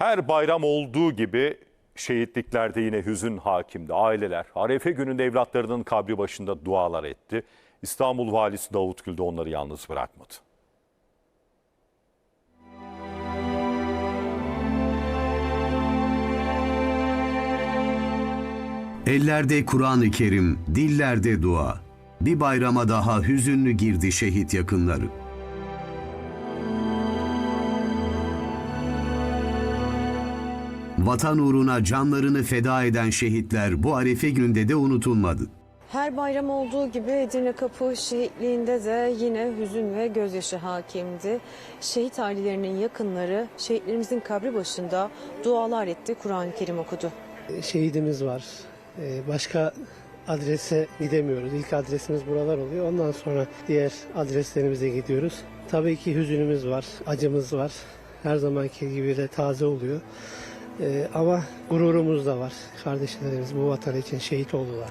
Her bayram olduğu gibi şehitliklerde yine hüzün hakimdi. Aileler Arefe gününde evlatlarının kabri başında dualar etti. İstanbul Valisi Davut Gül de onları yalnız bırakmadı. Ellerde Kur'an-ı Kerim, dillerde dua. Bir bayrama daha hüzünlü girdi şehit yakınları. Vatan uğruna canlarını feda eden şehitler bu arefe gününde de unutulmadı. Her bayram olduğu gibi Edirne Kapı şehitliğinde de yine hüzün ve gözyaşı hakimdi. Şehit ailelerinin yakınları şehitlerimizin kabri başında dualar etti, Kur'an-ı Kerim okudu. şehidimiz var. Ee, Başka adrese gidemiyoruz. İlk adresimiz buralar oluyor. Ondan sonra diğer adreslerimize gidiyoruz. Tabii ki hüzünümüz var, acımız var. Her zamanki gibi de taze oluyor. Ee, Ama gururumuz da var. Kardeşlerimiz bu vatan için şehit oldular.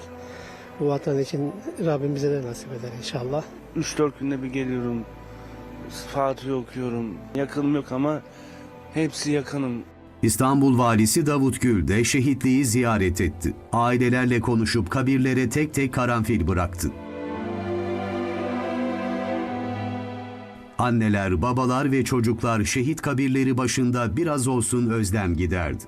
Bu vatan için Rabbim bize de nasip eder inşallah. 3-4 günde bir geliyorum. Fatiha okuyorum. Yakınım yok ama hepsi yakınım. İstanbul Valisi Davut Gül de şehitliği ziyaret etti. Ailelerle konuşup kabirlere tek tek karanfil bıraktı. Anneler, babalar ve çocuklar şehit kabirleri başında biraz olsun özlem giderdi.